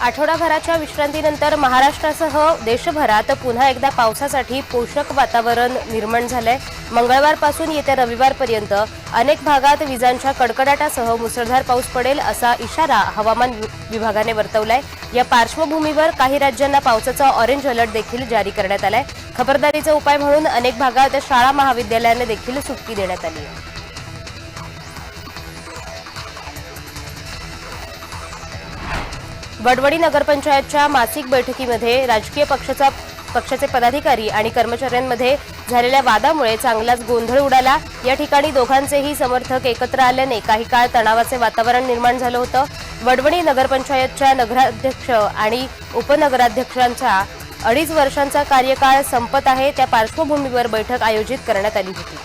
आठवडाभराच्या विश्रांतीनंतर महाराष्ट्रासह देशभरात पुन्हा एकदा पावसासाठी पोषक वातावरण निर्माण झालंय. मंगळवारपासून येत्या रविवारपर्यंत अनेक भागात विजांच्या कडकडाटासह मुसळधार पाऊस पडेल असा इशारा हवामान वि- विभागाने वर्तवलाय. या पार्श्वभूमीवर काही राज्यांना पावसाचा ऑरेंज अलर्ट देखील जारी करण्यात आलाय. खबरदारीचा उपाय म्हणून अनेक भागात शाळा महाविद्यालयाने देखील सुट्टी देण्यात आली आहे. वडवडी नगरपंचायतच्या मासिक बैठकीमध्ये राजकीय पक्षाचा पक्षाचे पदाधिकारी आणि कर्मचाऱ्यांमध्ये झालेल्या वादामुळे चांगलाच गोंधळ उडाला. या ठिकाणी दोघांचेही समर्थक एकत्र आल्याने काही काळ तणावाचे वातावरण निर्माण झालं होतं. वडवणी नगरपंचायतच्या नगराध्यक्ष आणि उपनगराध्यक्षांचा अडीच वर्षांचा कार्यकाळ संपत आहे. त्या पार्श्वभूमीवर बैठक आयोजित करण्यात आली होती.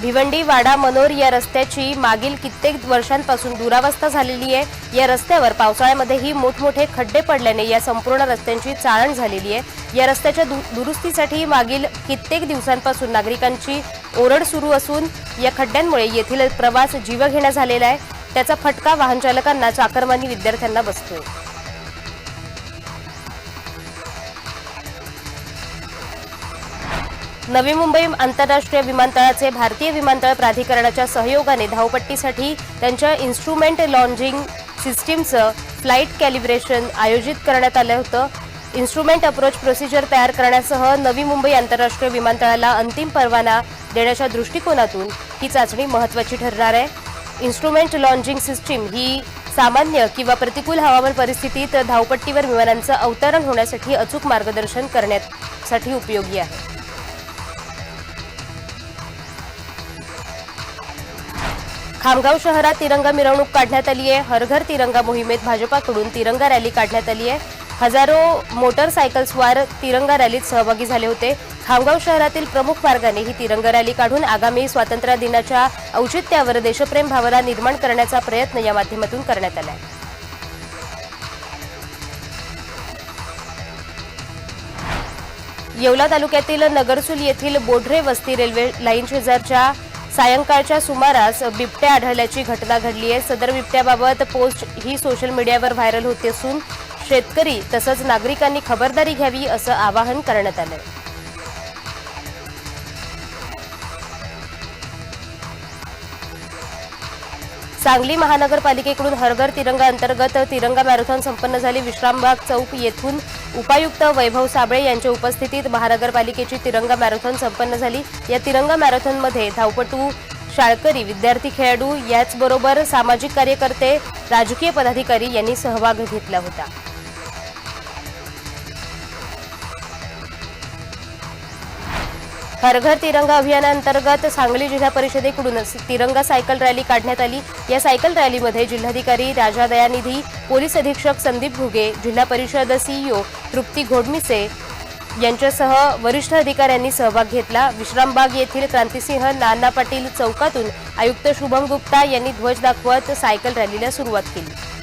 भिवंडी वाडा मनोर या रस्त्याची मागील कित्येक वर्षांपासून दुरावस्था झालेली आहे. या रस्त्यावर पावसाळ्यामध्येही मोठमोठे खड्डे पडल्याने या संपूर्ण रस्त्यांची चाळण झालेली आहे. या रस्त्याच्या दु- दुरुस्तीसाठी मागील कित्येक दिवसांपासून नागरिकांची ओरड सुरू असून या खड्ड्यांमुळे येथील प्रवास जीवघेणा झालेला आहे. त्याचा फटका वाहन चालकांना चाकरमानी विद्यार्थ्यांना बसतोय नवी मुंबई आंतरराष्ट्रीय विमानतळाचे भारतीय विमानतळ प्राधिकरणाच्या सहयोगाने धावपट्टीसाठी त्यांच्या इन्स्ट्रुमेंट लॉन्चिंग सिस्टीमचं फ्लाईट कॅलिब्रेशन आयोजित करण्यात आलं होतं. इन्स्ट्रुमेंट अप्रोच प्रोसिजर तयार करण्यासह नवी मुंबई आंतरराष्ट्रीय विमानतळाला अंतिम परवाना देण्याच्या दृष्टिकोनातून ही चाचणी महत्त्वाची ठरणार आहे. इन्स्ट्रुमेंट लॉन्चिंग सिस्टीम ही सामान्य किंवा प्रतिकूल हवामान परिस्थितीत धावपट्टीवर विमानांचं अवतरण होण्यासाठी अचूक मार्गदर्शन करण्यासाठी उपयोगी आहे. खामगाव शहरात तिरंगा मिरवणूक काढण्यात आली आहे. हरघर तिरंगा मोहिमेत भाजपाकडून तिरंगा रॅली काढण्यात आली आहे. हजारो मोटरसायकल्सवर तिरंगा रॅलीत सहभागी झाले होते. खामगाव शहरातील प्रमुख मार्गाने ही तिरंगा रॅली काढून आगामी स्वातंत्र्य दिनाच्या औचित्यावर देशप्रेम भावना निर्माण करण्याचा प्रयत्न या माध्यमातून करण्यात आला आहे. येवला तालुक्यातील नगरसुल येथील बोढरे वस्ती रेल्वे लाईन शेजारच्या सायंकाळच्या सुमारास बिबट्या आढळल्याची घटना घडली आहे. सदर बिबट्याबाबत पोस्ट ही सोशल मीडियावर व्हायरल होते असून शेतकरी तसंच नागरिकांनी खबरदारी घ्यावी असं आवाहन करण्यात आलंय. सांगली महानगरपालिकेकडून हरघर तिरंगा अंतर्गत तिरंगा मॅरेथॉन संपन्न झाली. विश्रामबाग चौक येथून उपायुक्त वैभव साबळे यांच्या उपस्थितीत महानगरपालिकेची तिरंगा मॅरेथॉन संपन्न झाली. या तिरंगा मॅरेथॉनमध्ये धावपटू शाळकरी विद्यार्थी खेळाडू याचबरोबर सामाजिक कार्यकर्ते राजकीय पदाधिकारी यांनी सहभाग घेतला होता. हर घर तिरंगा अभियानांतर्गत सांगली जिल्हा परिषदेकडून तिरंगा सायकल रॅली काढण्यात आली. या सायकल रॅलीमध्ये जिल्हाधिकारी राजा दयानिधी पोलीस अधीक्षक संदीप घुगे जिल्हा परिषद सीईओ तृप्ती घोडमिसे यांच्यासह वरिष्ठ अधिकाऱ्यांनी सहभाग घेतला. विश्रामबाग येथील क्रांतिसिंह नाना पाटील चौकातून आयुक्त शुभम गुप्ता यांनी ध्वज दाखवत सायकल रॅलीला सुरुवात केली.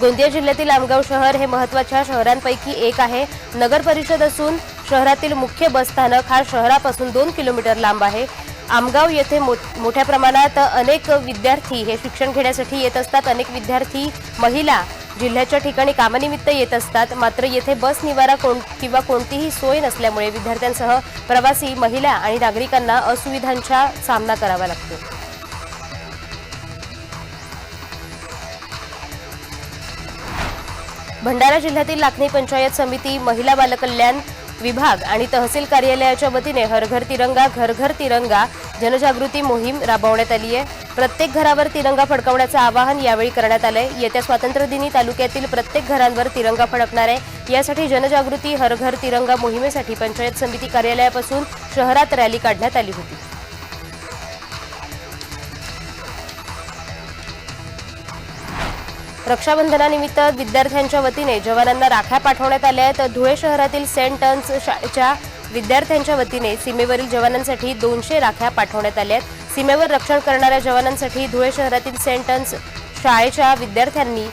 गोंदिया जिल्ह्यातील आमगाव शहर हे महत्त्वाच्या शहरांपैकी एक आहे. नगर परिषद असून शहरातील मुख्य बसस्थानक हा शहरापासून दोन किलोमीटर लांब आहे. आमगाव येथे मोठ्या प्रमाणात अनेक विद्यार्थी हे शिक्षण घेण्यासाठी येत असतात. अनेक विद्यार्थी महिला जिल्ह्याच्या ठिकाणी कामानिमित्त येत असतात. मात्र येथे बस निवारा कोण किंवा कोणतीही सोय नसल्यामुळे विद्यार्थ्यांसह प्रवासी महिला आणि नागरिकांना असुविधांचा सामना करावा लागतो. भंडारा जिल्ह्यातील लाखणी पंचायत समिती महिला बालकल्याण विभाग आणि तहसील कार्यालयाच्या वतीने हरघर तिरंगा घरघर तिरंगा जनजागृती मोहीम राबवण्यात आली आहे. प्रत्येक घरावर तिरंगा फडकवण्याचं आवाहन यावेळी करण्यात आलंय. येत्या स्वातंत्र्यदिनी तालुक्यातील प्रत्येक घरांवर तिरंगा फडकणार आहे. यासाठी जनजागृती हरघर तिरंगा मोहिमेसाठी पंचायत समिती कार्यालयापासून शहरात रॅली काढण्यात आली होती. रक्षाबंधनानिमित्त विद्यार्थ्यांच्या वतीने जवानांना राख्या पाठवण्यात आल्या आहेत. धुळे शहरातील सेंट टन्स शाळेच्या विद्यार्थ्यांच्या वतीने सीमेवरील जवानांसाठी दोनशे राख्या पाठवण्यात आल्या आहेत. सीमेवर रक्षण करणाऱ्या जवानांसाठी धुळे शहरातील सेंट टन्स शाळेच्या विद्यार्थ्यांनी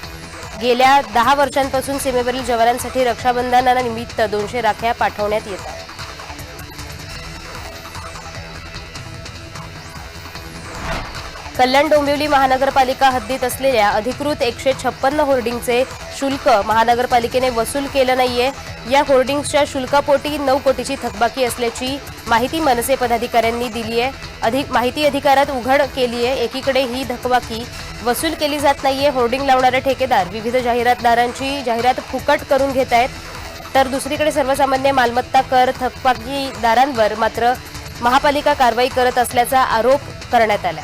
गेल्या दहा वर्षांपासून सीमेवरील जवानांसाठी रक्षाबंधनानिमित्त दोनशे राख्या पाठवण्यात येतात कल्याण डोंबिवली महानगरपालिका हद्दीत असलेल्या अधिकृत एकशे छप्पन्न होर्डिंगचे शुल्क महानगरपालिकेने वसूल केलं नाहीये. या होर्डिंग्सच्या शुल्कापोटी नऊ कोटीची थकबाकी असल्याची माहिती मनसे पदाधिकाऱ्यांनी दिली आहे अधिक माहिती अधिकारात उघड केली आहे एकीकडे ही थकबाकी वसूल केली जात नाहीये. होर्डिंग लावणारे ठेकेदार विविध जाहिरातदारांची जाहिरात फुकट करून घेत आहेत. तर दुसरीकडे सर्वसामान्य मालमत्ता कर थकबाकीदारांवर मात्र महापालिका कारवाई करत असल्याचा आरोप करण्यात आला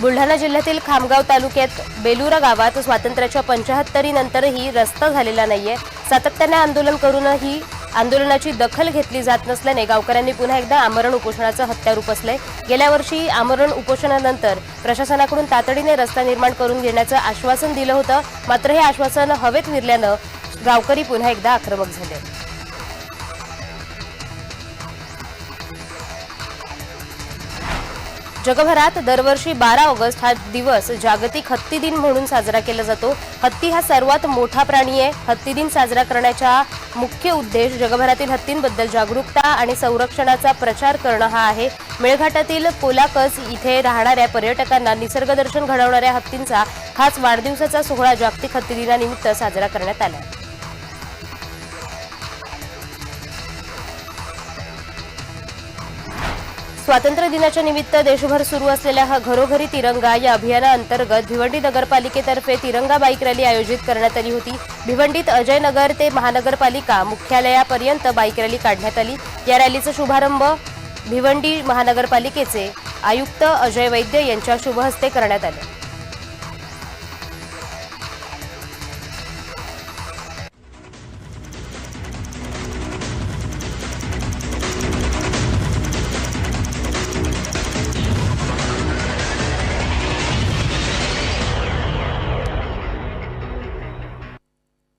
बुलढाणा जिल्ह्यातील खामगाव तालुक्यात बेलुरा गावात स्वातंत्र्याच्या पंचाहत्तरीनंतरही रस्ता झालेला नाहीये. सातत्याने आंदोलन करूनही आंदोलनाची दखल घेतली जात नसल्याने गावकऱ्यांनी पुन्हा एकदा आमरण उपोषणाचं हत्यार उपसलंय गेल्या वर्षी आमरण उपोषणानंतर प्रशासनाकडून तातडीने रस्ता निर्माण करून घेण्याचं आश्वासन दिलं होतं. मात्र हे आश्वासन हवेत विरल्यानं गावकरी पुन्हा एकदा आक्रमक झाले. जगभरात दरवर्षी बारा ऑगस्ट हा दिवस जागतिक हत्ती दिन म्हणून साजरा केला जातो. हत्ती हा सर्वात मोठा प्राणी आहे. हत्ती दिन साजरा करण्याचा मुख्य उद्देश जगभरातील हत्तींबद्दल जागरूकता आणि संरक्षणाचा प्रचार करणं हा आहे. मेळघाटातील कोलाकस इथे राहणाऱ्या पर्यटकांना निसर्गदर्शन घडवणाऱ्या हत्तींचा हाच वाढदिवसाचा सोहळा जागतिक हत्ती दिनानिमित्त साजरा करण्यात आला. स्वातंत्र्य दिनाच्या निमित्त देशभर सुरू असलेल्या हा घरोघरी तिरंगा या अभियानाअंतर्गत भिवंडी नगरपालिकेतर्फे तिरंगा बाईक रॅली आयोजित करण्यात आली होती. भिवंडीत अजयनगर ते महानगरपालिका मुख्यालयापर्यंत बाईक रॅली काढण्यात आली. या रॅलीचा शुभारंभ भिवंडी महानगरपालिकेचे आयुक्त अजय वैद्य यांच्या शुभहस्ते करण्यात आले.